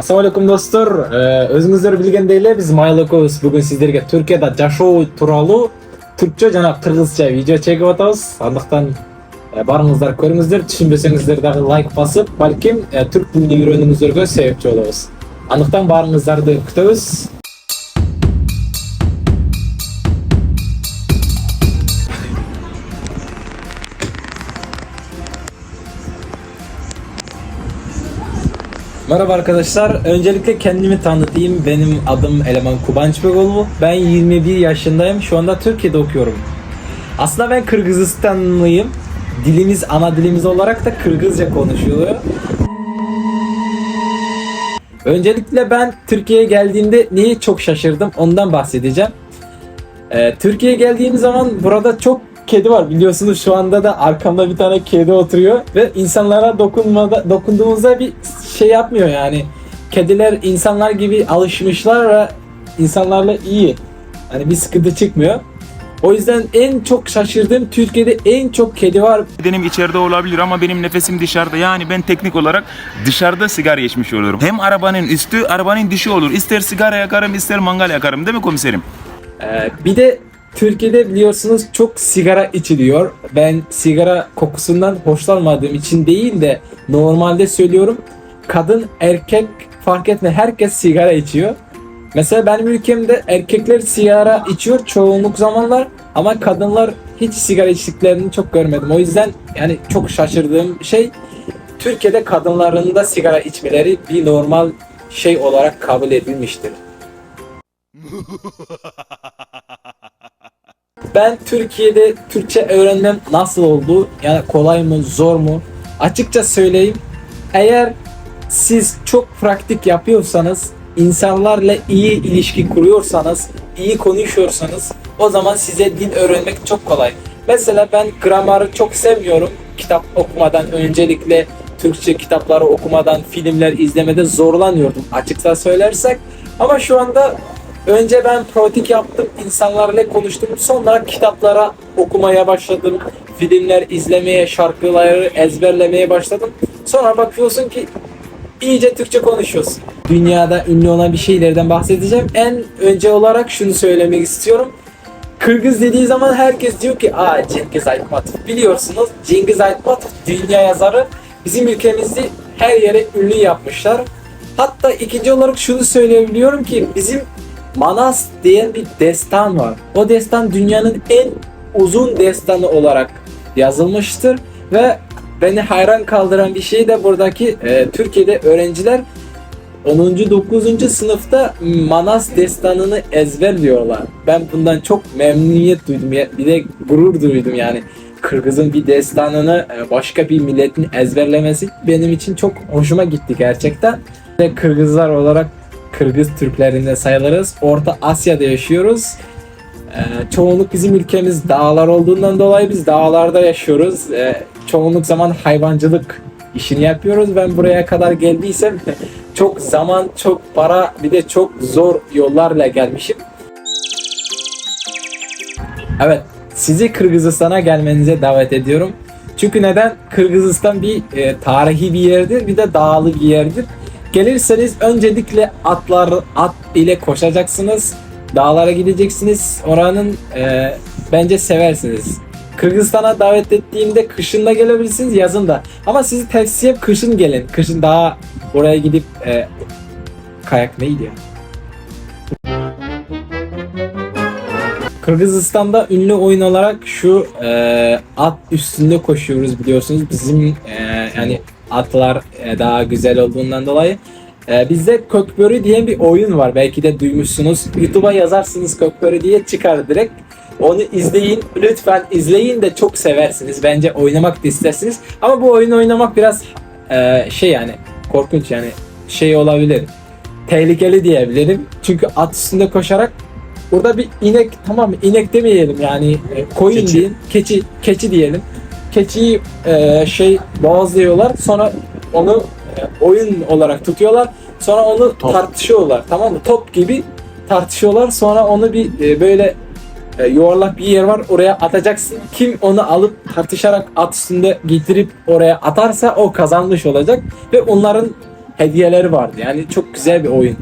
Assalamu alaikum dostlar. Ee, özünüzдөр bilgендей эле биз Майлокобуз бүгүн сиздерге Түркияда жашоо тууралуу түркчө жана кыргызча видео чегип атабыз. Андыктан э, барыңыздар көрүңүздөр, түшүнбөсөңүздөр дагы лайк басып, балким э, түрк тилин үйрөнүүңүздөргө себепчи болобуз. Андыктан барыңыздарды күтөбүз. Merhaba arkadaşlar. Öncelikle kendimi tanıtayım. Benim adım Eleman Kubanç Begoğlu. Ben 21 yaşındayım. Şu anda Türkiye'de okuyorum. Aslında ben Kırgızistanlıyım. Dilimiz ana dilimiz olarak da Kırgızca konuşuluyor. Öncelikle ben Türkiye'ye geldiğimde niye çok şaşırdım ondan bahsedeceğim. Ee, Türkiye'ye geldiğim zaman burada çok kedi var biliyorsunuz şu anda da arkamda bir tane kedi oturuyor ve insanlara dokunmada dokunduğumuzda bir şey yapmıyor yani. Kediler insanlar gibi alışmışlar ve insanlarla iyi. Hani bir sıkıntı çıkmıyor. O yüzden en çok şaşırdığım Türkiye'de en çok kedi var. Bedenim içeride olabilir ama benim nefesim dışarıda. Yani ben teknik olarak dışarıda sigara içmiş olurum. Hem arabanın üstü, arabanın dışı olur. İster sigara yakarım, ister mangal yakarım değil mi komiserim? Ee, bir de Türkiye'de biliyorsunuz çok sigara içiliyor. Ben sigara kokusundan hoşlanmadığım için değil de normalde söylüyorum. Kadın erkek fark etme herkes sigara içiyor. Mesela benim ülkemde erkekler sigara içiyor çoğunluk zamanlar ama kadınlar hiç sigara içtiklerini çok görmedim. O yüzden yani çok şaşırdığım şey Türkiye'de kadınların da sigara içmeleri bir normal şey olarak kabul edilmiştir. Ben Türkiye'de Türkçe öğrenmem nasıl oldu? Yani kolay mı, zor mu? Açıkça söyleyeyim. Eğer siz çok pratik yapıyorsanız, insanlarla iyi ilişki kuruyorsanız, iyi konuşuyorsanız o zaman size dil öğrenmek çok kolay. Mesela ben gramarı çok sevmiyorum. Kitap okumadan öncelikle Türkçe kitapları okumadan, filmler izlemede zorlanıyordum açıkça söylersek. Ama şu anda Önce ben pratik yaptım, insanlarla konuştum. Sonra kitaplara okumaya başladım. Filmler izlemeye, şarkıları ezberlemeye başladım. Sonra bakıyorsun ki iyice Türkçe konuşuyorsun. Dünyada ünlü olan bir şeylerden bahsedeceğim. En önce olarak şunu söylemek istiyorum. Kırgız dediği zaman herkes diyor ki aa Cengiz Aytmatov. Biliyorsunuz Cengiz Aytmatov dünya yazarı bizim ülkemizi her yere ünlü yapmışlar. Hatta ikinci olarak şunu söyleyebiliyorum ki bizim Manas diye bir destan var. O destan dünyanın en uzun destanı olarak yazılmıştır ve beni hayran kaldıran bir şey de buradaki e, Türkiye'de öğrenciler 10. 9. sınıfta Manas destanını ezberliyorlar. Ben bundan çok memnuniyet duydum. Bir de gurur duydum yani. Kırgız'ın bir destanını e, başka bir milletin ezberlemesi benim için çok hoşuma gitti gerçekten. Ve Kırgızlar olarak Kırgız Türklerinde sayılırız. Orta Asya'da yaşıyoruz. Ee, çoğunluk bizim ülkemiz dağlar olduğundan dolayı biz dağlarda yaşıyoruz. Ee, çoğunluk zaman hayvancılık işini yapıyoruz. Ben buraya kadar geldiysem çok zaman, çok para bir de çok zor yollarla gelmişim. Evet, sizi Kırgızistan'a gelmenize davet ediyorum. Çünkü neden? Kırgızistan bir e, tarihi bir yerdir, bir de dağlı bir yerdir. Gelirseniz öncelikle atlar at ile koşacaksınız. Dağlara gideceksiniz. Oranın e, bence seversiniz. Kırgızistan'a davet ettiğimde kışın da gelebilirsiniz, yazın da. Ama sizi tavsiyem kışın gelin. Kışın daha oraya gidip e, kayak neydi ya? Kırgızistan'da ünlü oyun olarak şu e, at üstünde koşuyoruz biliyorsunuz. Bizim e, yani atlar e, daha güzel olduğundan dolayı. E, bizde Kökbörü diye bir oyun var. Belki de duymuşsunuz. YouTube'a yazarsınız Kökbörü diye çıkar direkt. Onu izleyin. Lütfen izleyin de çok seversiniz. Bence oynamak da istersiniz. Ama bu oyunu oynamak biraz e, şey yani korkunç yani şey olabilir. Tehlikeli diyebilirim. Çünkü at üstünde koşarak Burada bir inek tamam? İnek demeyelim yani e, koyun Keçi. diyelim. Keçi keçi diyelim. Keçiyi e, şey boğazlıyorlar. Sonra onu e, oyun olarak tutuyorlar. Sonra onu Top. tartışıyorlar. Tamam mı? Top gibi tartışıyorlar. Sonra onu bir e, böyle e, yuvarlak bir yer var oraya atacaksın. Kim onu alıp tartışarak at üstünde getirip oraya atarsa o kazanmış olacak. Ve onların hediyeleri vardı. Yani çok güzel bir oyundu.